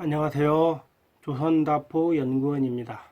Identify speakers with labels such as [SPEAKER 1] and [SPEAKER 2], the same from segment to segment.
[SPEAKER 1] 안녕하세요. 조선다포 연구원입니다.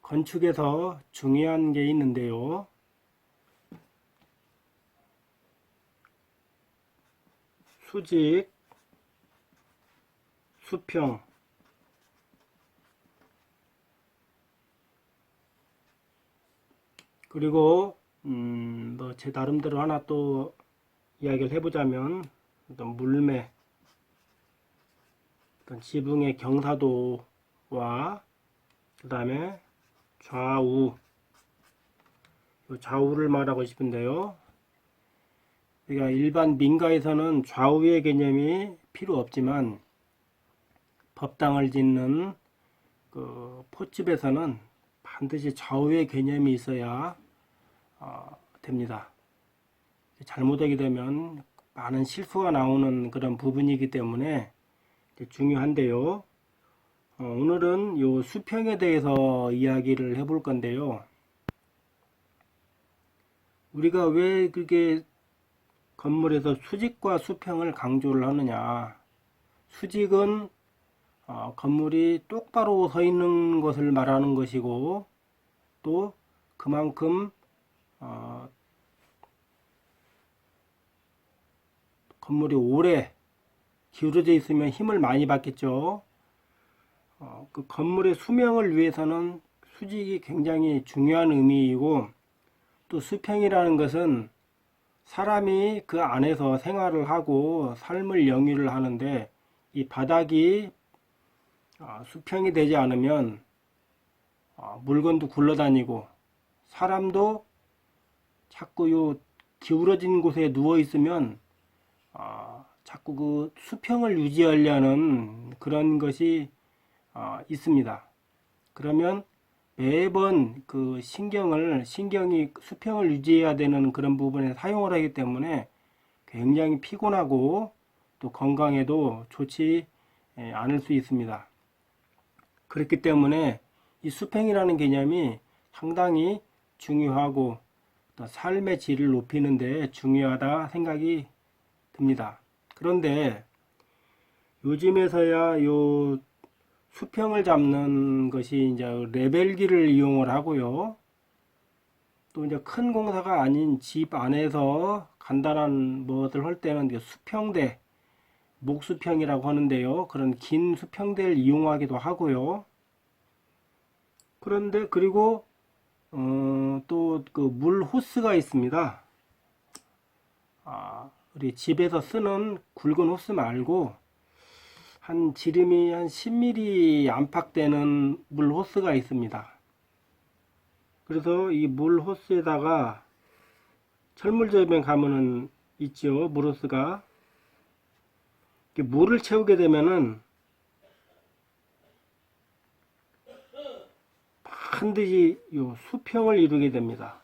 [SPEAKER 1] 건축에서 중요한 게 있는데요. 수직, 수평, 그리고 음, 뭐 제 나름대로 하나 또 이야기를 해보자면 어떤 물매, 어떤 지붕의 경사도와 그 다음에 좌우 요 좌우를 말하고 싶은데요. 우리가 일반 민가에서는 좌우의 개념이 필요 없지만 법당을 짓는 그 포집에서는 반드시 좌우의 개념이 있어야 어, 됩니다. 잘못하게 되면 많은 실수가 나오는 그런 부분이기 때문에 중요한데요. 어, 오늘은 요 수평에 대해서 이야기를 해볼 건데요. 우리가 왜 그게 건물에서 수직과 수평을 강조를 하느냐. 수직은 어, 건물이 똑바로 서 있는 것을 말하는 것이고 또 그만큼 어, 건물이 오래 기울어져 있으면 힘을 많이 받겠죠. 어, 그 건물의 수명을 위해서는 수직이 굉장히 중요한 의미이고 또 수평이라는 것은 사람이 그 안에서 생활을 하고 삶을 영위를 하는데 이 바닥이 어, 수평이 되지 않으면 어, 물건도 굴러다니고 사람도 자꾸 요 기울어진 곳에 누워 있으면 어, 자꾸 그 수평을 유지하려는 그런 것이 어, 있습니다. 그러면 매번 그 신경을 신경이 수평을 유지해야 되는 그런 부분에 사용을 하기 때문에 굉장히 피곤하고 또 건강에도 좋지 예, 않을 수 있습니다. 그렇기 때문에 이 수평이라는 개념이 상당히 중요하고 또 삶의 질을 높이는 데 중요하다 생각이 듭니다. 그런데 요즘에서야 요 수평을 잡는 것이 이제 레벨기를 이용을 하고요. 또 이제 큰 공사가 아닌 집 안에서 간단한 무엇을 할 때는 수평대, 목수평이라고 하는데요. 그런 긴 수평대를 이용하기도 하고요. 그런데 그리고 어, 또 그 물 호스가 있습니다. 아, 우리 집에서 쓰는 굵은 호스 말고 한 지름이 한 10mm 안팎 되는 물 호스가 있습니다. 그래서 이 물 호스에다가 철물점에 가면은 있죠 물 호스가 물을 채우게 되면은 반드시 요 수평을 이루게 됩니다.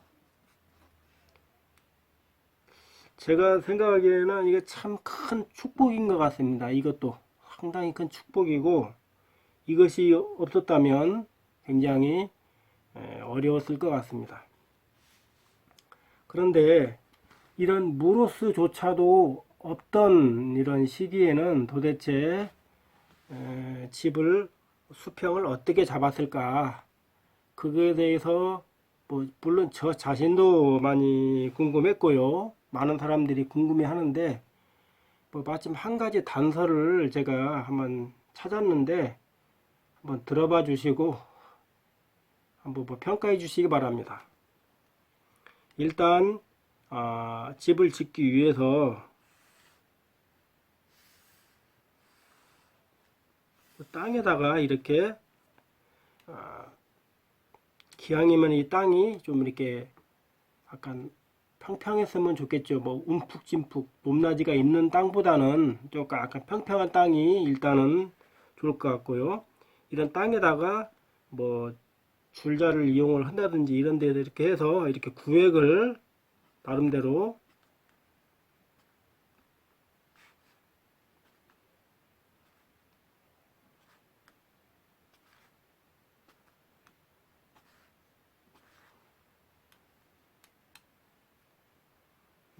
[SPEAKER 1] 제가 생각하기에는 이게 참 큰 축복인 것 같습니다. 이것도 상당히 큰 축복이고 이것이 없었다면 굉장히 어려웠을 것 같습니다. 그런데 이런 무로스조차도 없던 이런 시기에는 도대체 집을 수평을 어떻게 잡았을까 그거에 대해서 뭐 물론 저 자신도 많이 궁금했고요. 많은 사람들이 궁금해 하는데 뭐 마침 한 가지 단서를 제가 한번 찾았는데 한번 들어봐 주시고 한번 뭐 평가해 주시기 바랍니다. 일단 아, 집을 짓기 위해서 땅에다가 이렇게 아, 기왕이면 이 땅이 좀 이렇게 약간 평평했으면 좋겠죠. 뭐 움푹짐푹 높낮이가 있는 땅보다는 좀 약간 평평한 땅이 일단은 좋을 것 같고요. 이런 땅에다가 뭐 줄자를 이용을 한다든지 이런 데 이렇게 해서 이렇게 구획을 나름대로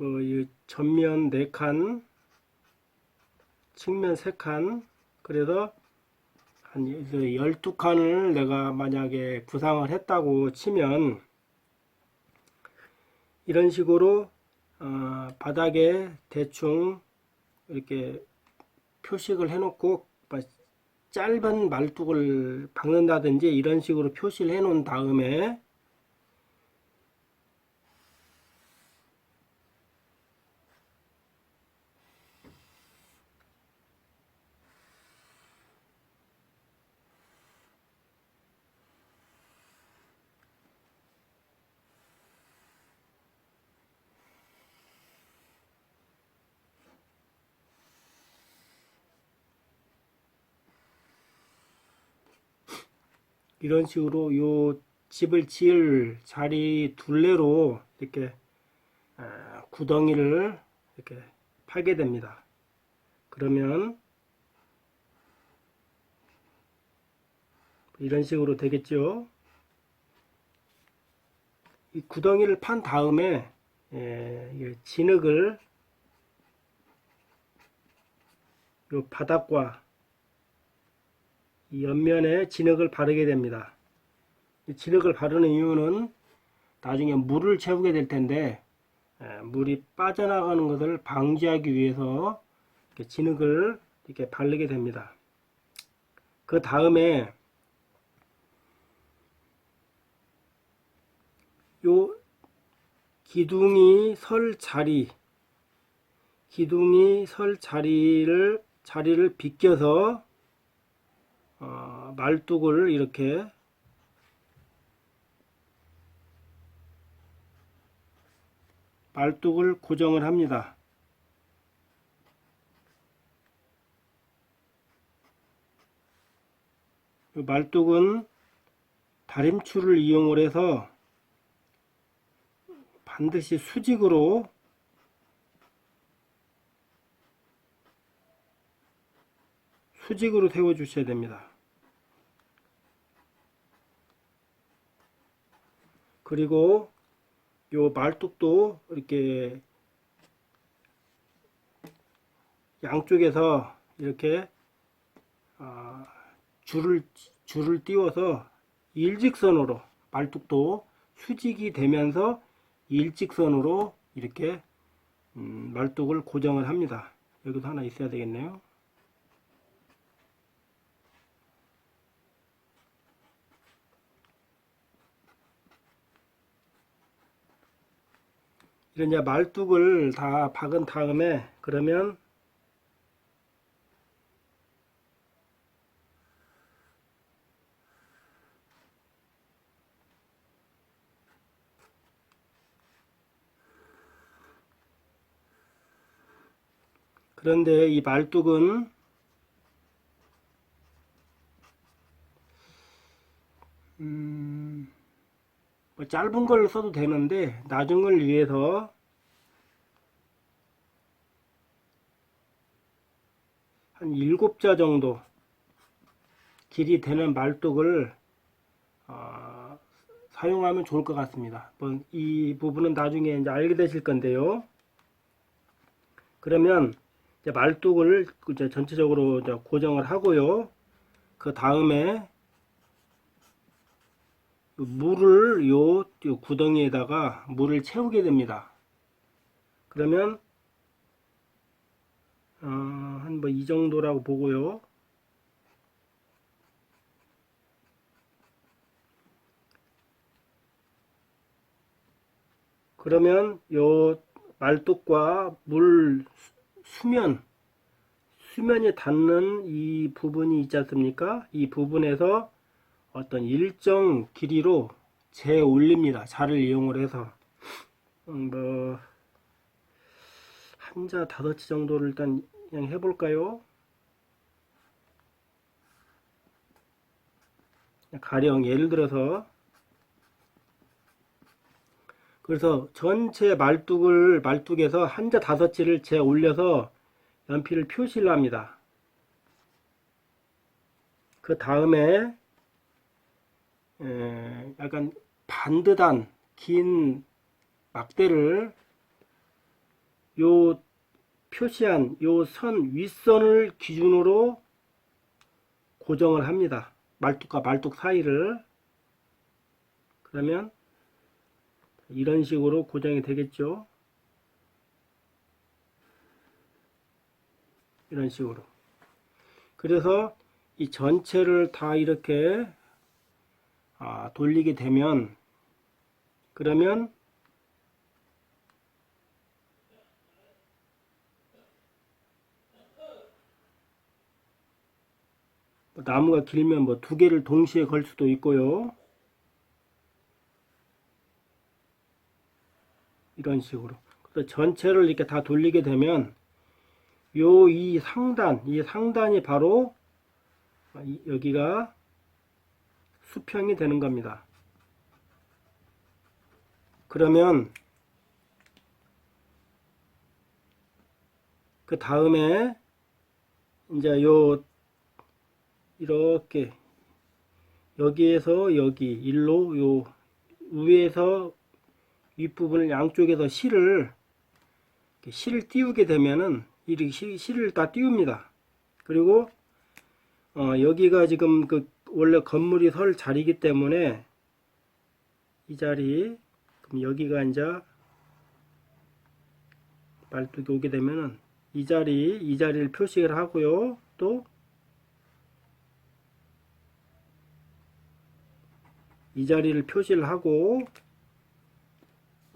[SPEAKER 1] 뭐, 이 전면 4칸, 측면 3칸, 그래서 한 12칸을 내가 만약에 구상을 했다고 치면 이런 식으로 어, 바닥에 대충 이렇게 표식을 해놓고 뭐 짧은 말뚝을 박는다든지 이런 식으로 표시를 해 놓은 다음에 이런 식으로 요 집을 지을 자리 둘레로 이렇게 아, 구덩이를 이렇게 파게 됩니다. 그러면 이런 식으로 되겠죠. 이 구덩이를 판 다음에 예, 이 진흙을 요 바닥과 이 옆면에 진흙을 바르게 됩니다. 이 진흙을 바르는 이유는 나중에 물을 채우게 될 텐데 에, 물이 빠져나가는 것을 방지하기 위해서 이렇게 진흙을 이렇게 바르게 됩니다. 그 다음에 요 기둥이 설 자리 기둥이 설 자리를 자리를 비껴서 어, 말뚝을 이렇게 말뚝을 고정을 합니다. 이 말뚝은 다림줄을 이용을 해서 반드시 수직으로 수직으로 세워 주셔야 됩니다. 그리고 요 말뚝도 이렇게 양쪽에서 이렇게 아, 줄을 줄을 띄워서 일직선으로 말뚝도 수직이 되면서 일직선으로 이렇게 음, 말뚝을 고정을 합니다. 여기도 하나 있어야 되겠네요. 이런 이제 말뚝을 다 박은 다음에 그러면 그런데 이 말뚝은 짧은 걸 써도 되는데 나중을 위해서 한 일곱 자 정도 길이 되는 말뚝을 어, 사용하면 좋을 것 같습니다. 뭐 이 부분은 나중에 이제 알게 되실 건데요. 그러면 말뚝을 이제 전체적으로 이제 고정을 하고요. 그 다음에 물을 요, 요 구덩이에다가 물을 채우게 됩니다. 그러면 어, 한 뭐 이 정도라고 보고요. 그러면 요 말뚝과 물 수- 수면 수면이 닿는 이 부분이 있지 않습니까? 이 부분에서 어떤 일정 길이로 재 올립니다. 자를 이용을 해서 음, 뭐 한자 다섯 지 정도를 일단 그냥 해볼까요? 가령 예를 들어서 그래서 전체 말뚝을 말뚝에서 한자 다섯지를 재 올려서 연필을 표시를 합니다. 그 다음에 에, 약간 반듯한 긴 막대를 요 표시한 요 선 윗선을 기준으로 고정을 합니다. 말뚝과 말뚝 사이를 그러면 이런 식으로 고정이 되겠죠. 이런 식으로. 그래서 이 전체를 다 이렇게 아, 돌리게 되면 그러면 뭐 나무가 길면 뭐 두 개를 동시에 걸 수도 있고요. 이런 식으로. 그래서 전체를 이렇게 다 돌리게 되면 요 이 상단, 이 상단이 바로 이- 여기가 수평이 되는 겁니다. 그러면 그 다음에 이제 요 이렇게 여기에서 여기 일로 요 위에서 윗부분을 양쪽에서 실을 실을 띄우게 되면은 이렇게 실, 실을 다 띄웁니다. 그리고 어, 여기가 지금 그 원래 건물이 설 자리이기 때문에 이 자리 그럼 여기가 이제 말뚝이 오게 되면은 이 자리 이 자리를 표시를 하고요. 또 이 자리를 표시를 하고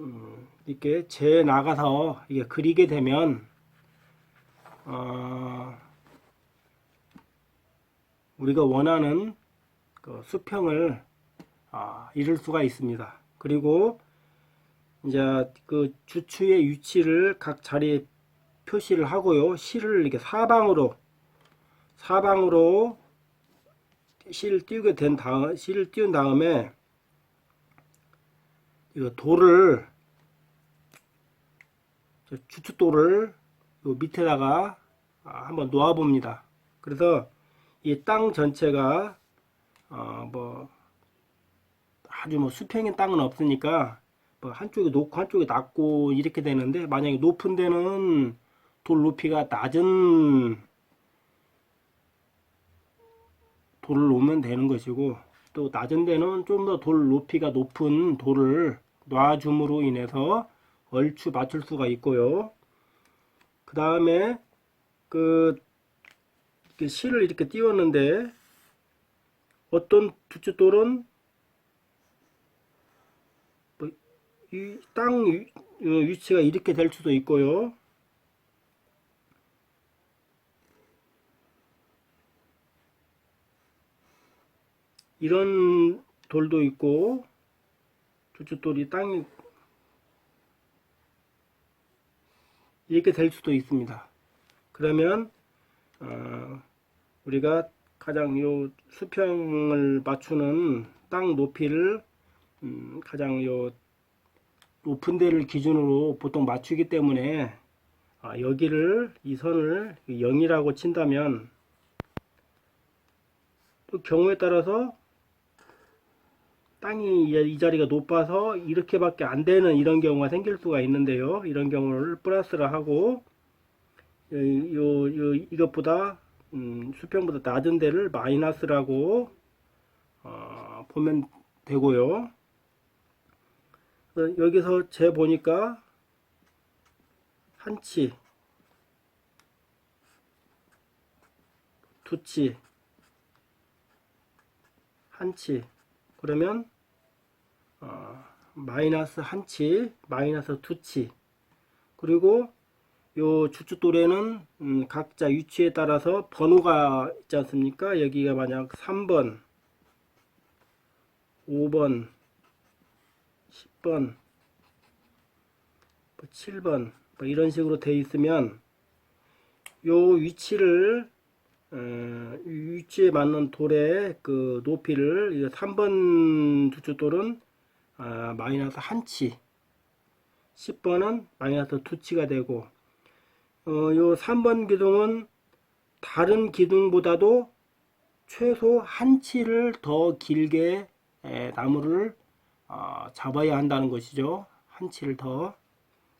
[SPEAKER 1] 음, 이렇게 재 나가서 이게 그리게 되면 어, 우리가 원하는 그 수평을 아, 이룰 수가 있습니다. 그리고 이제 그 주추의 위치를 각 자리에 표시를 하고요. 실을 이렇게 사방으로 사방으로 실을 띄우게 된 다음 실을 띄운 다음에 이거 돌을 저 주춧돌을 요 밑에다가 아, 한번 놓아 봅니다. 그래서 이 땅 전체가 어 뭐 아주 뭐 수평인 땅은 없으니까 뭐 한쪽에 높고 한쪽에 낮고 이렇게 되는데 만약에 높은 데는 돌 높이가 낮은 돌을 놓으면 되는 것이고 또 낮은 데는 좀 더 돌 높이가 높은 돌을 놔줌으로 인해서 얼추 맞출 수가 있고요. 그 다음에 그 실을 이렇게 띄웠는데 어떤 두춧돌은 뭐 이땅 위치가 이렇게 될 수도 있고요. 이런 돌도 있고 두춧돌이 땅이 이렇게 될 수도 있습니다. 그러면 어, 우리가 가장 요 수평을 맞추는 땅 높이를 음, 가장 요 높은 데를 기준으로 보통 맞추기 때문에 아, 여기를 이 선을 0이라고 친다면 또 경우에 따라서 땅이 이- 이 자리가 높아서 이렇게밖에 안 되는 이런 경우가 생길 수가 있는데요. 이런 경우를 플러스를 하고 요, 요, 요 이것보다 음, 수평보다 낮은 데를 마이너스라고 어, 보면 되고요. 여기서 재 보니까 한치, 두치, 한치 그러면 어, 마이너스 한치, 마이너스 두치 그리고 요 주춧돌에는 음, 각자 위치에 따라서 번호가 있지 않습니까? 여기가 만약 3번, 5번, 10번, 7번 뭐 이런 식으로 돼 있으면 요 위치를 어, 위치에 맞는 돌의 그 높이를 이 3번 주춧돌은 아, 마이너스 한치 10번은 마이너스 두치가 되고 어, 요 3번 기둥은 다른 기둥보다도 최소 한 치를 더 길게 에, 나무를 어, 잡아야 한다는 것이죠. 한 치를 더.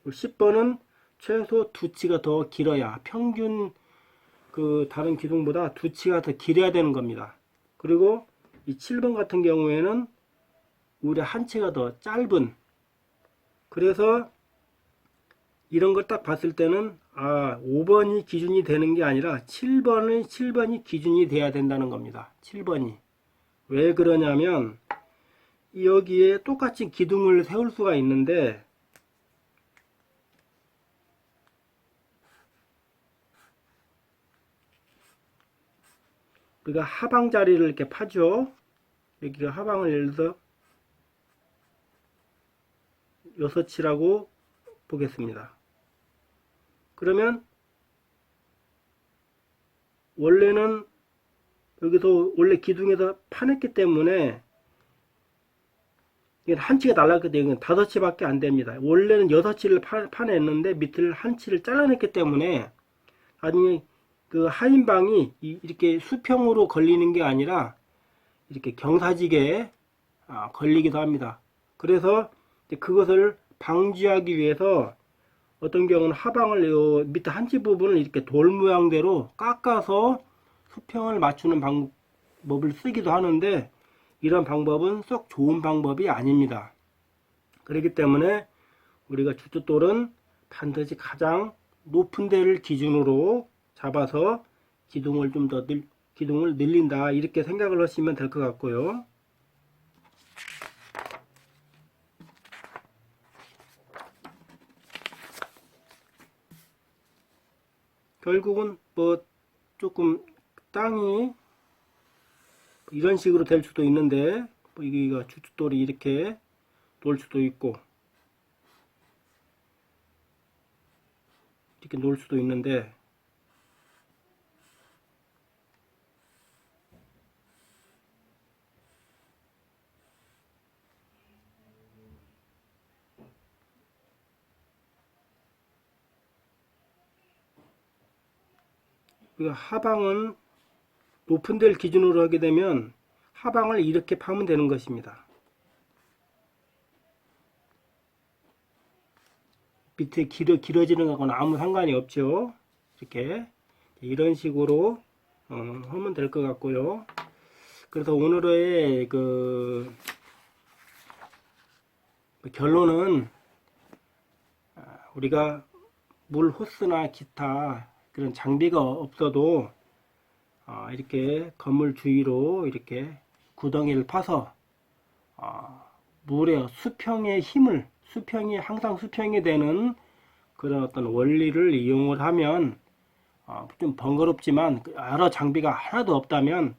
[SPEAKER 1] 10번은 최소 두 치가 더 길어야 평균 그 다른 기둥보다 두 치가 더 길어야 되는 겁니다. 그리고 이 7번 같은 경우에는 오히려 한 치가 더 짧은 그래서 이런 걸 딱 봤을 때는 아 5번이 기준이 되는 게 아니라 7번의 7번이 기준이 돼야 된다는 겁니다. 7번이 왜 그러냐면 여기에 똑같이 기둥을 세울 수가 있는데 우리가 하방 자리를 이렇게 파죠. 여기가 하방을 예를 들어서 6치라고 보겠습니다. 그러면 원래는 여기서 원래 기둥에서 파냈기 때문에 이게 한 치가 날라갔기 때문에 다섯 치밖에 안 됩니다. 원래는 여섯 치를 파, 파냈는데 밑을 한 치를 잘라냈기 때문에 나중에 그 하인방이 이- 이렇게 수평으로 걸리는 게 아니라 이렇게 경사지게 아, 걸리기도 합니다. 그래서 그것을 방지하기 위해서 어떤 경우는 하방을 요 밑에 한치 부분을 이렇게 돌 모양대로 깎아서 수평을 맞추는 방법을 쓰기도 하는데 이런 방법은 썩 좋은 방법이 아닙니다. 그렇기 때문에 우리가 주춧돌은 반드시 가장 높은 데를 기준으로 잡아서 기둥을 좀 더 늘, 기둥을 늘린다 이렇게 생각을 하시면 될 것 같고요. 결국은 뭐 조금 땅이 이런 식으로 될 수도 있는데 뭐 여기가 주춧돌이 이렇게 놓을 수도 있고 이렇게 놓을 수도 있는데 그 하방은 높은 데를 기준으로 하게 되면 하방을 이렇게 파면 되는 것입니다. 밑에 길어, 길어지는 거하고는 아무 상관이 없죠. 이렇게 이런 식으로 어, 하면 될 것 같고요. 그래서 오늘의 그 결론은 아, 우리가 물 호스나 기타 그런 장비가 없어도 어, 이렇게 건물 주위로 이렇게 구덩이를 파서 어, 물의 수평의 힘을 수평이 항상 수평이 되는 그런 어떤 원리를 이용을 하면 어, 좀 번거롭지만 그 여러 장비가 하나도 없다면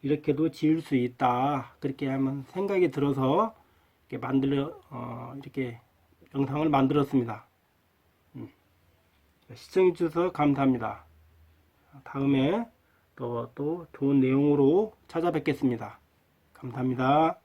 [SPEAKER 1] 이렇게도 지을 수 있다 그렇게 하면 생각이 들어서 이렇게 만들어 어, 이렇게 영상을 만들었습니다. 시청해 주셔서 감사합니다. 다음에 또, 또 좋은 내용으로 찾아뵙겠습니다. 감사합니다.